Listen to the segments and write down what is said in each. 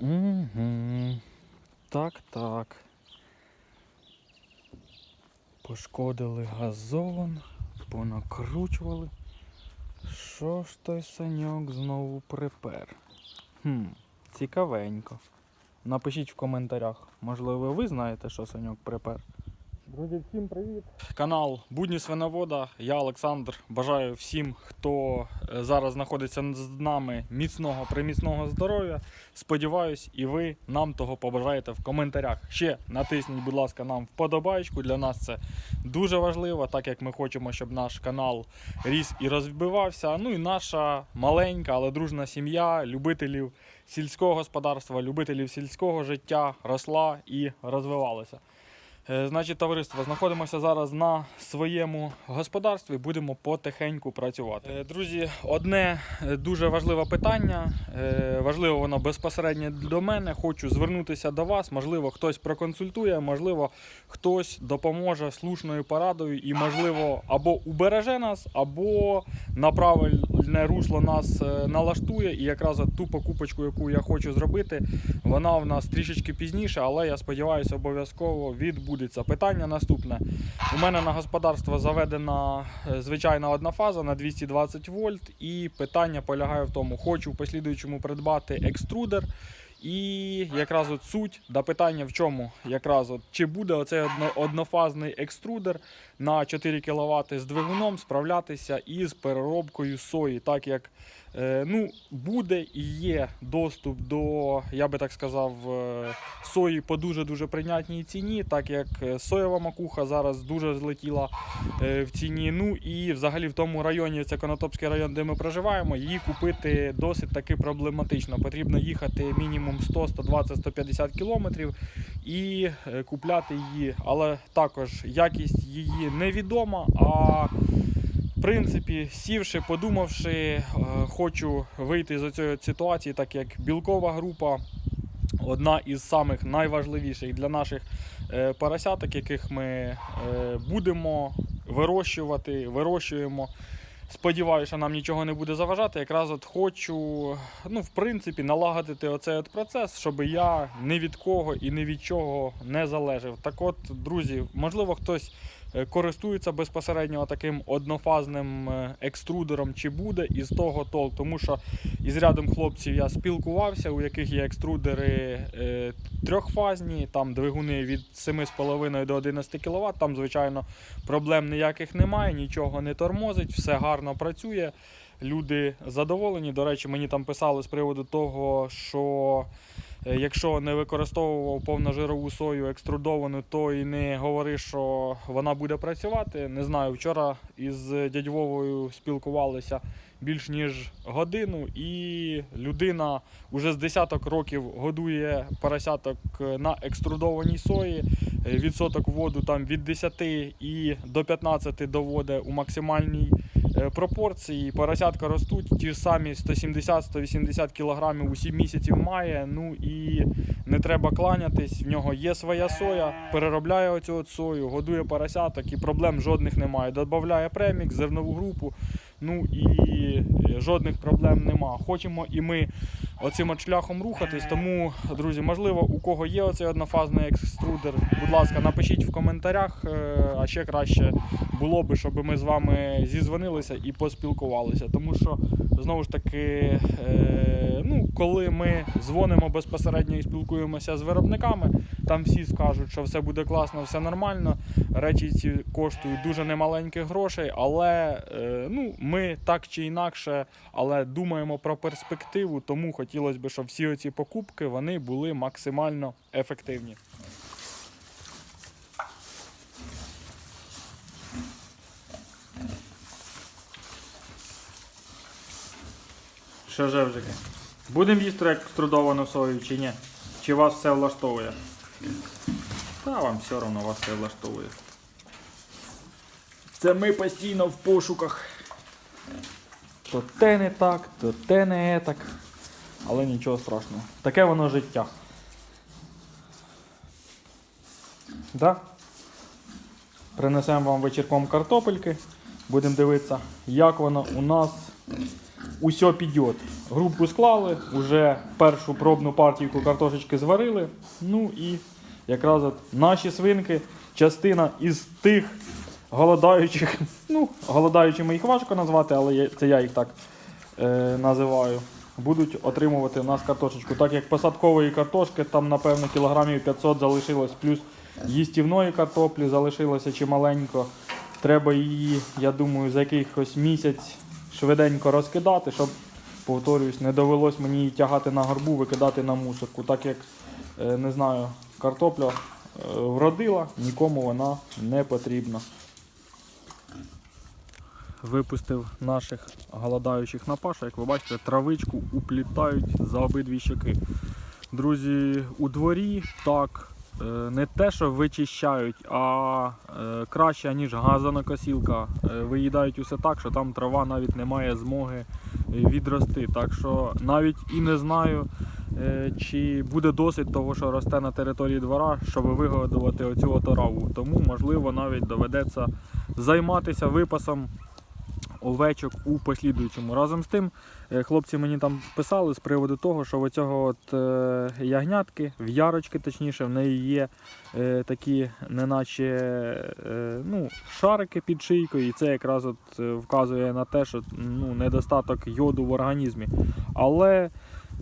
Угу. Так, так. Пошкодили газон, понакручували. Що ж той саньок знову припер? Хм, цікавенько. Напишіть в коментарях. Можливо, ви знаєте, що саньок припер. Друзі, всім привіт! Канал Будні Свиновода. Я Олександр. Бажаю всім, хто е, зараз знаходиться з нами міцного приміцного здоров'я. Сподіваюсь, і ви нам того побажаєте в коментарях. Ще натисніть, будь ласка, нам вподобайку. Для нас це дуже важливо, так як ми хочемо, щоб наш канал ріс і розвивався. Ну і наша маленька, але дружна сім'я любителів сільського господарства, любителів сільського життя росла і розвивалася. Е, Значить, товариство, знаходимося зараз на своєму господарстві, будемо потихеньку працювати. Е, Друзі, одне е, дуже важливе питання. Важливо воно безпосередньо до мене. Хочу звернутися до вас. Можливо, хтось проконсультує, можливо, хтось допоможе слушною порадою і, можливо, або убереже нас, або на правильне русло нас налаштує. І якраз ту покупочку, яку я хочу зробити, вона в нас трішечки пізніше, але я сподіваюся, обов'язково відбудеться. Питання наступне. У мене на господарство заведена е, звичайна одна фаза на 220 вольт, і питання полягає в тому, хочу в послідуючому придбати екструдер. І якраз от суть до питання в чому? Якраз от чи буде оцей одно, однофазний екструдер на 4 кВт з двигуном справлятися із переробкою сої, так як е, ну, буде і є доступ до, я би так сказав, е, сої по дуже-дуже прийнятній ціні, так як е, соєва макуха зараз дуже злетіла в ціні. Ну і взагалі в тому районі, це Конотопський район, де ми проживаємо, її купити досить таки проблематично. Потрібно їхати мінімум 100, 120, 150 кілометрів і е, купляти її. Але також якість її невідома. А в принципі, сівши, подумавши, е, хочу вийти з цієї ситуації, так як білкова група одна із самих найважливіших для наших е, поросяток, яких ми будемо вирощувати, вирощуємо. Сподіваюся, нам нічого не буде заважати. Якраз от хочу, ну, в принципі, налагодити оцей от процес, щоб я ні від кого і ні від чого не залежав. Так от, друзі, можливо, хтось е, користується безпосередньо таким однофазним е, екструдером, чи буде із того толк. Тому що із рядом хлопців я спілкувався, у яких є екструдери е, трьохфазні, там двигуни від 7,5 до 11 кВт. Там, звичайно, проблем ніяких немає, нічого не тормозить, все гарно працює. Люди задоволені. До речі, мені там писали з приводу того, що якщо не використовував повножирову сою екструдовану, то і не говори, що вона буде працювати. Не знаю, вчора із дядь Вовою спілкувалися більш ніж годину, і людина вже з десяток років годує поросяток на екструдованій сої. Е, Відсоток воду там від 10 і до 15 доводить у максимальній е, пропорції. Поросятка ростуть ті ж самі 170-180 кг у 7 місяців має. Ну і не треба кланятись. В нього є своя соя, переробляє оцю от сою, годує поросяток і проблем жодних немає. Добавляє премік, зернову групу. Ну і е, жодних проблем нема. Хочемо і ми оцим от шляхом рухатись. Тому, друзі, можливо, у кого є оцей однофазний екструдер, будь ласка, напишіть в коментарях. е, А ще краще було би, щоб ми з вами зізвонилися і поспілкувалися. Тому що знову ж таки, е, ну, коли ми дзвонимо безпосередньо і спілкуємося з виробниками, там всі скажуть, що все буде класно, все нормально. Речі ці коштують дуже немаленьких грошей, але е, ну, ми так чи інакше, але думаємо про перспективу, тому хотілося б, щоб всі оці покупки вони були максимально ефективні. Що жевжики? Будемо їсти екструдовану сою чи ні? Чи вас все влаштовує? Та вам все одно вас все влаштовує. Це ми постійно в пошуках. То те не так, то те не так. Але нічого страшного. Таке воно життя. Да? Принесемо вам вечірком картопельки. Будемо дивитися, як воно у нас усе підйот. Групу склали, вже першу пробну партійку картошечки зварили. Ну і якраз от наші свинки, частина із тих голодаючих, ну, голодаючими їх важко назвати, але це я їх так е, називаю. Будуть отримувати у нас картошечку. Так як посадкової картошки, там, напевно, кілограмів 500 залишилось, плюс їстівної картоплі залишилося чималенько. Треба її, я думаю, за якихось місяць швиденько розкидати, щоб, повторюсь, не довелось мені її тягати на горбу, викидати на мусорку. Так як, е, не знаю, картопля е, вродила, нікому вона не потрібна. Випустив наших голодаючих на пашу, як ви бачите, травичку уплітають за обидві щоки. Друзі, у дворі так не те, що вичищають, а е, краще, ніж газонокосілка. Е, Виїдають усе так, що там трава навіть не має змоги е, відрости. Так що навіть і не знаю, е, чи буде досить того, що росте на території двора, щоб вигодувати оцю отараву. Тому, можливо, навіть доведеться займатися випасом овечок у послідуючому. Разом з тим, е, хлопці мені там писали з приводу того, що в цього от е, ягнятки, в ярочки, точніше, в неї є е, такі, неначе ну, шарики під шийкою, і це якраз от вказує на те, що ну, недостаток йоду в організмі. Але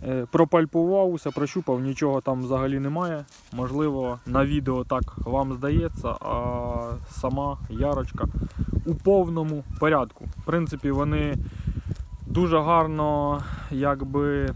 е, пропальпувався, прощупав, нічого там взагалі немає. Можливо, на відео так вам здається, а сама ярочка у повному порядку. В принципі, вони дуже гарно якби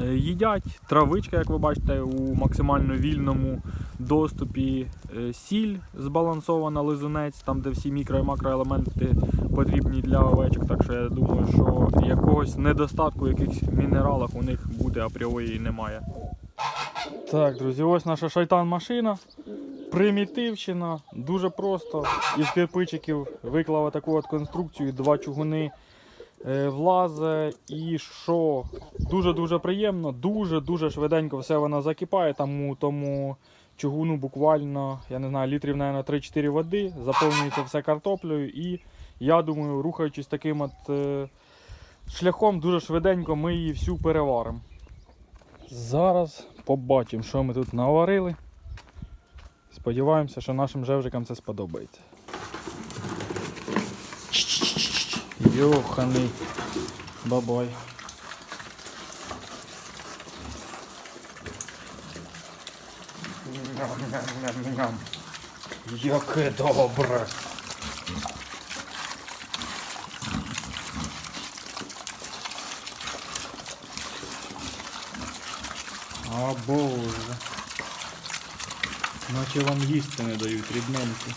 е, їдять. Травичка, як ви бачите, у максимально вільному доступі Е, сіль збалансована лизунець, там де всі мікро і макроелементи потрібні для овечок. Так що я думаю, що якогось недостатку якихось мінералах у них буде апріорі немає. Так, друзі, ось наша шайтан-машина. Примітивщина, дуже просто. Із кирпичиків виклав таку от конструкцію, два чугуни е, влазе. І що дуже-дуже приємно, дуже-дуже швиденько все вона закипає. Там у тому чугуну буквально, я не знаю, літрів, мабуть, 3-4 води, заповнюється все картоплею. І я думаю, рухаючись таким от е, шляхом, дуже швиденько ми її всю переваримо. Зараз побачимо, що ми тут наварили. Сподіваємося, що нашим жевжикам це сподобається. Йоханий бабай. Яке добре. А боже. Наче вам їсти не дають рідненькі.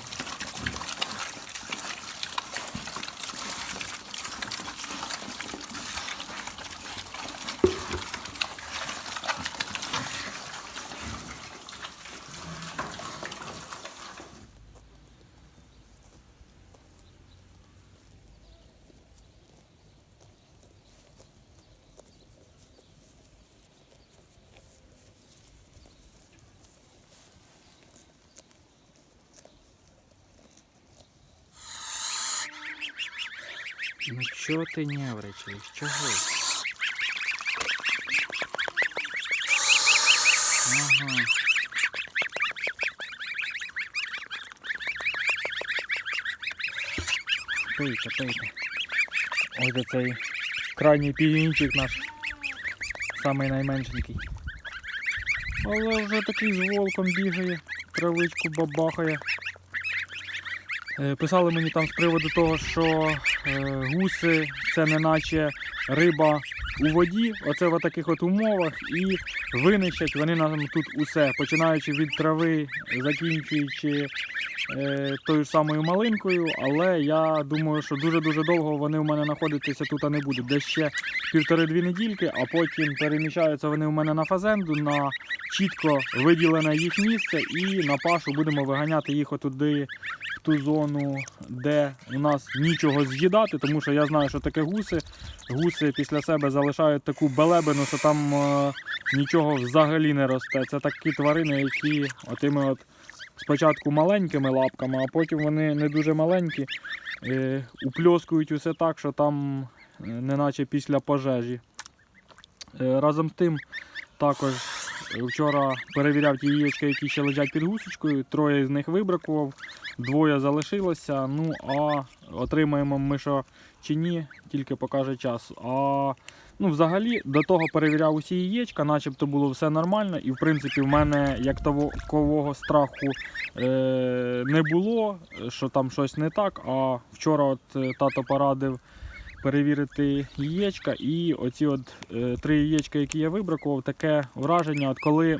Ну чого ти нявричаєш? Чого? Ага. Пийте, пийте. Ось де цей крайній північик наш. Самий найменшенький. Але вже такий з волком бігає, травичку бабахає. Е, Писали мені там з приводу того, що гуси це не наче риба у воді, оце в таких от умовах, і винищать вони нам тут усе, починаючи від трави, закінчуючи е, тою самою малинкою. Але я думаю, що дуже-дуже довго вони в мене знаходитися тут не будуть. Десь ще півтори-дві недільки, а потім переміщаються вони в мене на фазенду, на чітко виділене їх місце, і на пашу будемо виганяти їх отуди ту зону, де у нас нічого з'їдати, тому що я знаю, що таке гуси. Гуси після себе залишають таку белебину, що там е, нічого взагалі не росте. Це такі тварини, які отими от спочатку маленькими лапками, а потім вони не дуже маленькі, е, упльоскують усе так, що там е, неначе після пожежі. Е, Разом з тим, також вчора перевіряв ті яєчка, які ще лежать під гусочкою. Троє з них вибракував, двоє залишилося. Ну а отримаємо ми що чи ні, тільки покаже час. А ну, взагалі до того перевіряв усі яєчка, начебто було все нормально. І в принципі в мене як такового страху е, не було, що там щось не так. А вчора от е, тато порадив перевірити яєчка. І оці от е, три яєчка, які я вибракував, таке враження, от коли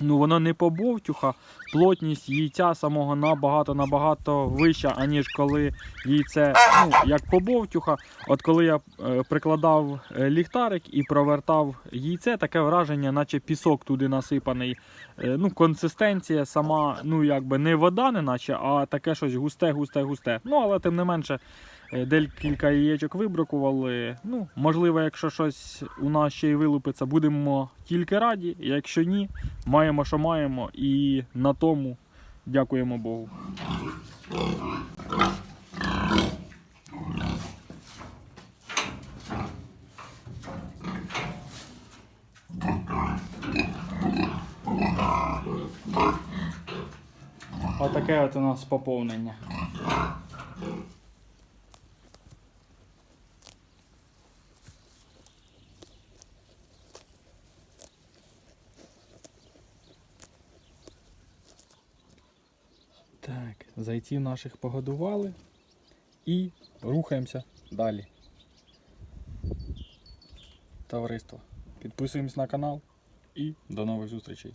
ну, воно не побовтюха, плотність яйця самого набагато-набагато вища, аніж коли яйце ну, як побовтюха. От коли я е, прикладав е, ліхтарик і провертав яйце, таке враження, наче пісок туди насипаний. Е, ну, консистенція сама, ну якби не вода, не наче, а таке щось густе, густе, густе. Ну, але тим не менше, декілька яєчок вибракували. Ну, можливо, якщо щось у нас ще й вилупиться, будемо тільки раді. Якщо ні, маємо, що маємо, і на тому дякуємо Богу. Отаке от у нас поповнення. Так, зайців наших погодували і рухаємося далі. Товариство. Підписуємось на канал і до нових зустрічей.